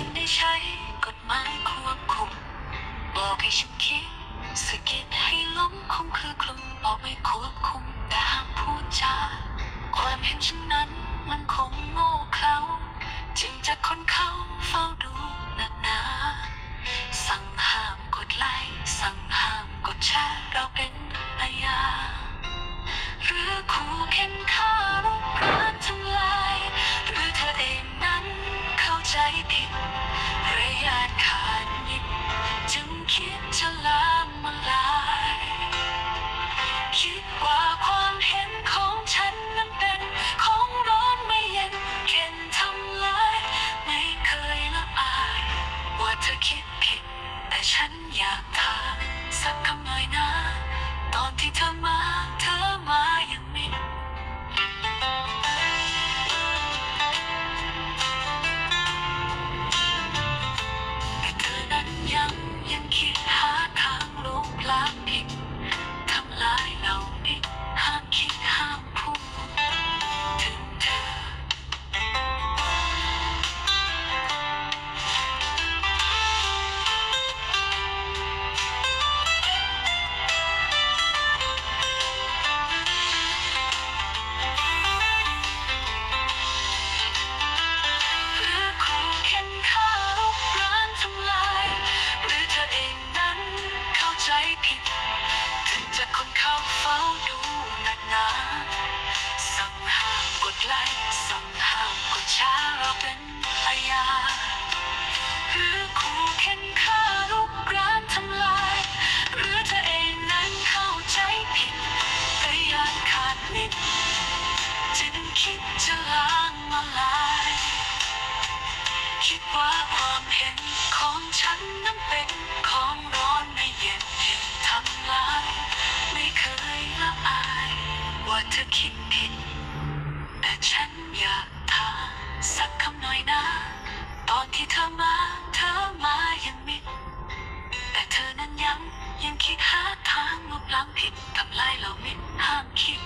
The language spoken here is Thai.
จึงได้ใช้กฎหมายควบคุม บอกให้ฉันคิดสะกิดให้ล้มคงคือกลุ่มบอกไม่ควบคุมแต่ห้ามพูดจาความเห็นฉันนั้นมันคงโง่เขาจึงจะคนเขาเฝ้าดูหนักหนา สั่งห้ามกดไลค์สั่งห้ามกดแชร์เราเป็น คิด ดไลค์สั่งห้ามกดแชร์เราเป็นอาญาหรือขู่เข็นฆ่าลุกรานทำลาย หรือเธอเองนั้นเข้าใจผิดแต่ยานขาดนิดจึงคิดจะล้างมาลาย คิดว่าความเห็นของฉันนั้นเป็นของร้อนในเย็นเห็นทำลาย ไม่เคยละอาย ว่าเธอคิดผิด อยากถามสักคำหน่อยนะ ตอนที่เธอมา เธอมายังมิด แต่เธอนั้นยังยังคิดหาทางลบล้างผิดทำลายเรามิดห้ามคิด